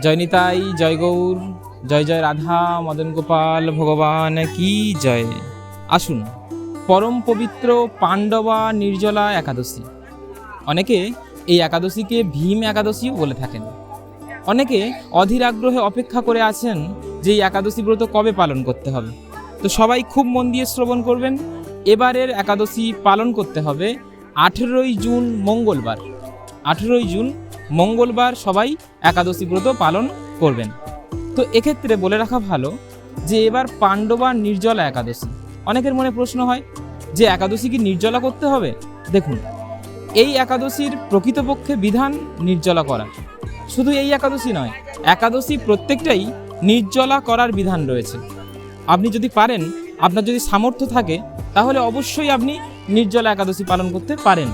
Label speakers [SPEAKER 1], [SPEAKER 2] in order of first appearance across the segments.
[SPEAKER 1] জয় নিতাই, জয় গৌর, জয় জয় রাধা, মদন গোপাল, ভগবান কি জয়। আসুন, পরম পবিত্র পাণ্ডবা নির্জলা একাদশী। অনেকে এই একাদশীকে ভীম একাদশীও বলে থাকেন। অনেকে অধীর আগ্রহে অপেক্ষা করে আছেন যে এই একাদশী ব্রত কবে পালন করতে হবে। তো সবাই খুব মন দিয়ে শ্রবণ করবেন, এবারের একাদশী পালন করতে হবে আঠেরোই জুন মঙ্গলবার। আঠেরোই জুন মঙ্গলবার সবাই একাদশী ব্রত পালন করবেন। তো এক্ষেত্রে বলে রাখা ভালো যে এবার পাণ্ডবা নির্জলা একাদশী। অনেকের মনে প্রশ্ন হয়, যে একাদশী কি নির্জলা করতে হবে? দেখুন, এই একাদশীর প্রকৃতপক্ষে বিধান নির্জলা করা। শুধু এই একাদশী নয়, একাদশী প্রত্যেকটাই নির্জলা করার বিধান রয়েছে। আপনি যদি পারেন, আপনার যদি সামর্থ্য থাকে, তাহলে অবশ্যই আপনি নির্জলা একাদশী পালন করতে পারেন।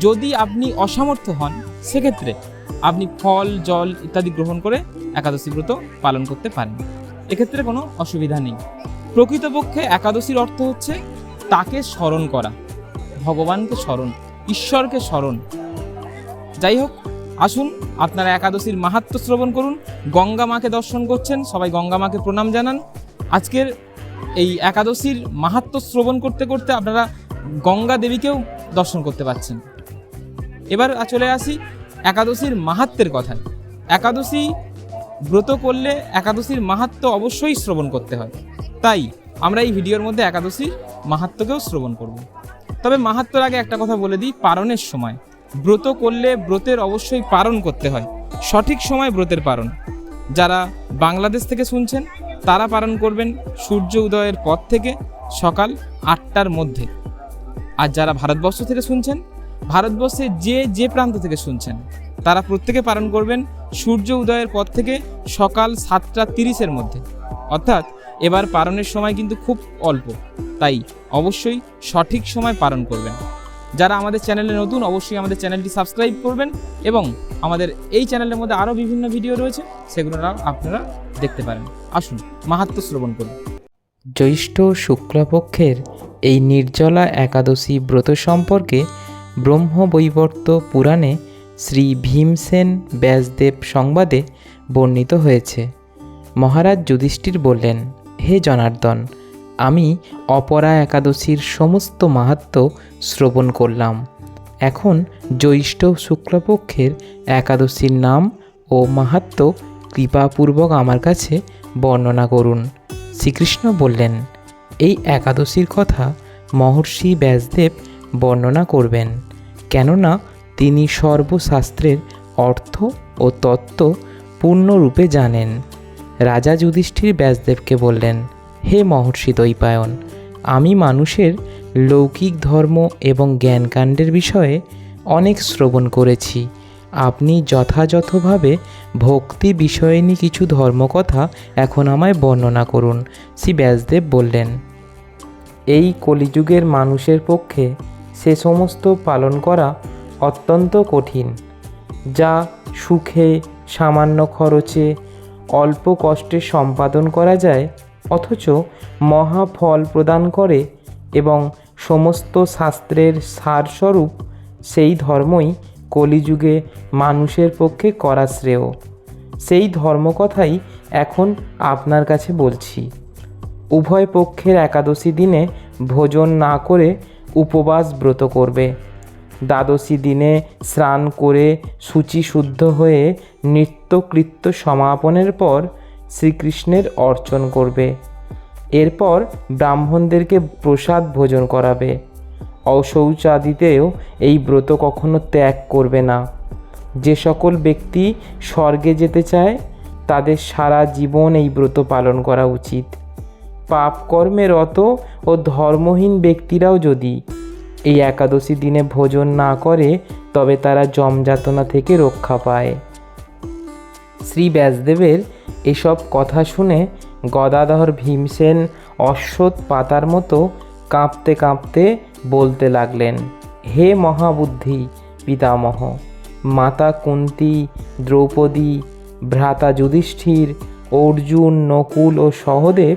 [SPEAKER 1] যদি আপনি অসামর্থ্য হন, সেক্ষেত্রে আপনি ফল, জল ইত্যাদি গ্রহণ করে একাদশী ব্রত পালন করতে পারেন। এক্ষেত্রে কোনো অসুবিধা নেই। প্রকৃতপক্ষে একাদশীর অর্থ হচ্ছে তাকে স্মরণ করা, ভগবানকে স্মরণ, ঈশ্বরকে স্মরণ। যাই হোক, আসুন, আপনারা একাদশীর মাহাত্ম শ্রবণ করুন। গঙ্গা মাকে দর্শন করছেন, সবাই গঙ্গা মাকে প্রণাম জানান। আজকের এই একাদশীর মাহাত্ম শ্রবণ করতে করতে আপনারা গঙ্গা দেবীকেও দর্শন করতে পারছেন। এবার চলে আসি একাদশীর মাহাত্মের কথায় একাদশী ব্রত করলে একাদশীর মাহাত্ম অবশ্যই শ্রবণ করতে হয়। তাই আমরা এই ভিডিওর মধ্যে একাদশীর মাহাত্মকেও শ্রবণ করব। তবে মাহাত্মর আগে একটা কথা বলে দিই, পারণের সময়। ব্রত করলে ব্রতের অবশ্যই পারণ করতে হয়। সঠিক সময় ব্রতের পারণ। যারা বাংলাদেশ থেকে শুনছেন, তারা পালন করবেন সূর্য উদয়ের পর থেকে সকাল আটটার মধ্যে। আর যারা ভারতবর্ষ থেকে শুনছেন ভারতবর্ষে যে যে প্রান্ত থেকে শুনছেন, তারা প্রত্যেকে পালন করবেন সূর্য উদয়ের পর থেকে সকাল সাতটা তিরিশের মধ্যে। অর্থাৎ এবার পালনের সময় কিন্তু খুব অল্প। তাই অবশ্যই সঠিক সময় পালন করবেন। যারা আমাদের চ্যানেলে নতুন, অবশ্যই আমাদের চ্যানেলটি সাবস্ক্রাইব করবেন এবং আমাদের এই চ্যানেলের মধ্যে আরও বিভিন্ন ভিডিও রয়েছে, সেগুলো আপনারা দেখতে পারেন। আসুন, মাহাত্ম শ্রবণ করুন।
[SPEAKER 2] জ্যৈষ্ঠ শুক্লপক্ষের এই নির্জলা একাদশী ব্রত সম্পর্কে ব্রহ্মবৈবর্ত পুরাণে শ্রী ভীমসেন ব্যাসদেব সংবাদে বর্ণিত হয়েছে। মহারাজ যুধিষ্ঠির বললেন, হে জনার্দন, আমি অপরা একাদশীর সমস্ত মাহাত্ম শ্রবণ করলাম। এখন জ্যৈষ্ঠ শুক্লপক্ষের একাদশীর নাম ও মাহাত্ম কৃপাপূর্বক আমার কাছে বর্ণনা করুন। শ্রীকৃষ্ণ বললেন, এই একাদশীর কথা মহর্ষি ব্যাসদেব বর্ণনা করবেন, কেননা তিনি সর্বশাস্ত্রের অর্থ ও তত্ত্ব পূর্ণরূপে জানেন। রাজা যুধিষ্ঠির ব্যাসদেবকে বললেন, হে মহর্ষি দৈপায়ন আমি মানুষের লৌকিক ধর্ম এবং জ্ঞানকাণ্ডের বিষয়ে অনেক শ্রবণ করেছি। আপনি যথাযথভাবে ভক্তি বিষয়নী কিছু ধর্মকথা এখন আমায় বর্ণনা করুন। শ্রী ব্যাসদেব বললেন, এই কলিযুগের মানুষের পক্ষে সে সমস্ত পালন করা অত্যন্ত কঠিন, যা সুখে, সামান্য খরচে, অল্প কষ্টে সম্পাদন করা যায়, অথচ মহা ফল প্রদান করে এবং সমস্ত শাস্ত্রের সারস্বরূপ সেই ধর্মই কলিযুগে মানুষের পক্ষে করা শ্রেয়। সেই ধর্মকথাই এখন আপনার কাছে বলছি। উভয় পক্ষের একাদশী দিনে ভোজন না করে উপবাস ব্রত করবে। দ্বাদশী দিনে স্নান করে সূচি শুদ্ধ হয়ে নিত্যকৃত্য সমাপনের পর শ্রীকৃষ্ণের অর্চন করবে। এরপর ব্রাহ্মণদেরকে প্রসাদ ভোজন করাবে। অশৌচাদিতেও এই ব্রত কখনো ত্যাগ করবে না। যে সকল ব্যক্তি স্বর্গে যেতে চায়, তাদের সারা জীবন এই ব্রত পালন করা উচিত। পাপ কর্মে রত ও ধর্মহীন ব্যক্তিরাও যদি এই একাদশী দিনে ভোজন না করে, তবে তারা জমযাতনা থেকে রক্ষা পায়। শ্রী ব্যাসদেবের এসব কথা শুনে গদাধর ভীমসেন অশ্বৎ পাতার মতো কাঁপতে কাঁপতে বলতে লাগলেন, হে মহাবুদ্ধি, পিতামহ, মাতা কুন্তি, দ্রৌপদী, ভ্রাতা যুধিষ্ঠির, অর্জুন, নকুল ও সহদেব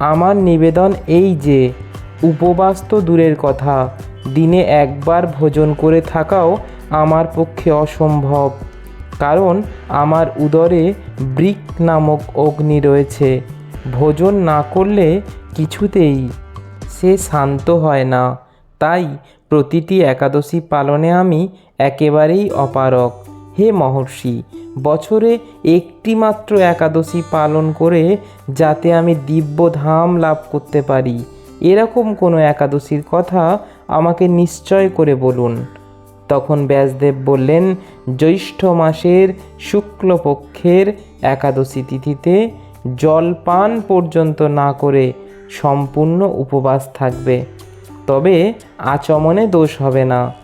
[SPEAKER 2] আমার নিবেদন এই যে, উপবাস তো দূরের কথা, দিনে একবার ভোজন করে থাকাও আমার পক্ষে অসম্ভব। কারণ আমার উদরে বৃক নামক অগ্নি রয়েছে, ভোজন না করলে কিছুতেই সে শান্ত হয় না। তাই প্রতিটি একাদশী পালনে আমি একেবারেই অপারক হে মহর্ষি বছরে একটি মাত্র একাদশী পালন করে যাতে আমি দিব্য ধাম লাভ করতে পারি। এরকম কোনো একাদশীর কথা আমাকে নিশ্চয় করে বলুন। তখন ব্যাসদেব বললেন, জ্যৈষ্ঠ মাসের শুক্লপক্ষের একাদশী তিথিতে জলপান পর্যন্ত না করে সম্পূর্ণ উপবাস থাকবে। তবে আচমনে দোষ হবে না।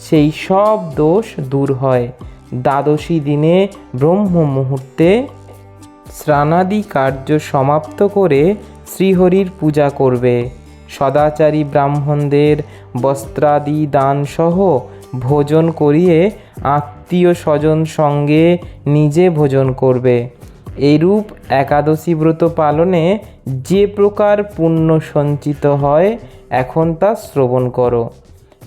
[SPEAKER 2] সেই সব দোষ দূর হয়। দ্বাদশী দিনে ব্রহ্ম মুহূর্তে স্নানাদি কার্য সমাপ্ত করে শ্রীহরির পূজা করবে। সদাচারী ব্রাহ্মণদের বস্ত্রাদি দানসহ ভোজন করিয়ে আত্মীয় স্বজন সঙ্গে নিজে ভোজন করবে। এরূপ একাদশী ব্রত পালনে যে প্রকার পুণ্য সঞ্চিত হয়, এখন তা শ্রবণ করো।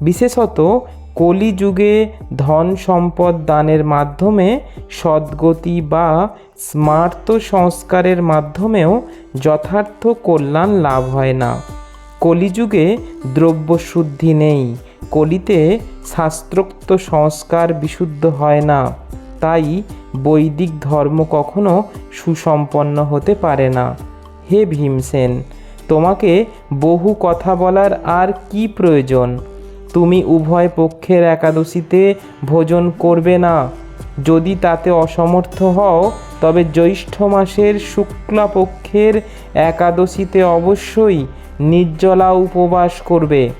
[SPEAKER 2] বিশেষত কলিযুগে ধন সম্পদ দানের মাধ্যমে, সদ্গতি বা স্মার্ত সংস্কারের মাধ্যমেও যথার্থ কল্যাণ লাভ হয় না। কলিযুগে দ্রব্যশুদ্ধি নেই, কলিতে শাস্ত্রোক্ত সংস্কার বিশুদ্ধ হয় না, তাই বৈদিক ধর্ম কখনো সুসম্পন্ন হতে পারে না। হে ভীমসেন, তোমাকে বহু কথা বলার আর কি প্রয়োজন? তুমি উভয় পক্ষের একাদশীতে ভোজন করবে না। যদি তাতে অসমর্থ হও, তবে জ্যৈষ্ঠ মাসের শুক্লা পক্ষের একাদশীতে অবশ্যই নির্জলা উপবাস করবে।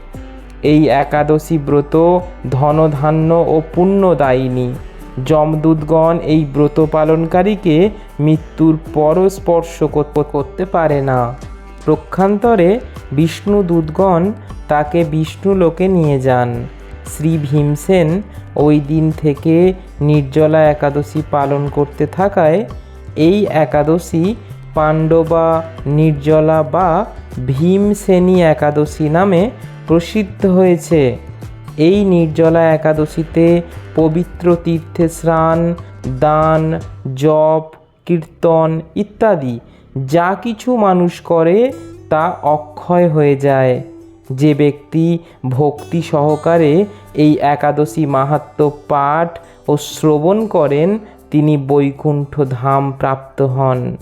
[SPEAKER 2] এই একাদশী ব্রত ধনধান্য ও পুণ্যদায়িনী। যমদূতগণ এই ব্রত পালনকারীকে মৃত্যুর পর স্পর্শ করতে পারে না। প্রক্ষান্তরে বিষ্ণু দূতগণ তাকে বিষ্ণু লোকে নিয়ে যান। শ্রী ভীমসেন ওই দিন থেকে নির্জলা একাদশী পালন করতে থাকায় এই একাদশী পাণ্ডবা, নির্জলা বা ভীমসেনী একাদশী নামে প্রসিদ্ধ হয়েছে। এই নির্জলা একাদশীতে পবিত্র তীর্থে স্নান, দান, জপ, কীর্তন ইত্যাদি যা কিছু মানুষ করে তা অক্ষয় হয়ে যায়। যে ব্যক্তি ভক্তি সহকারে এই একাদশী মাহাত্ম পাঠ ও শ্রবণ করেন, তিনি বৈকুণ্ঠ ধাম প্রাপ্ত হন।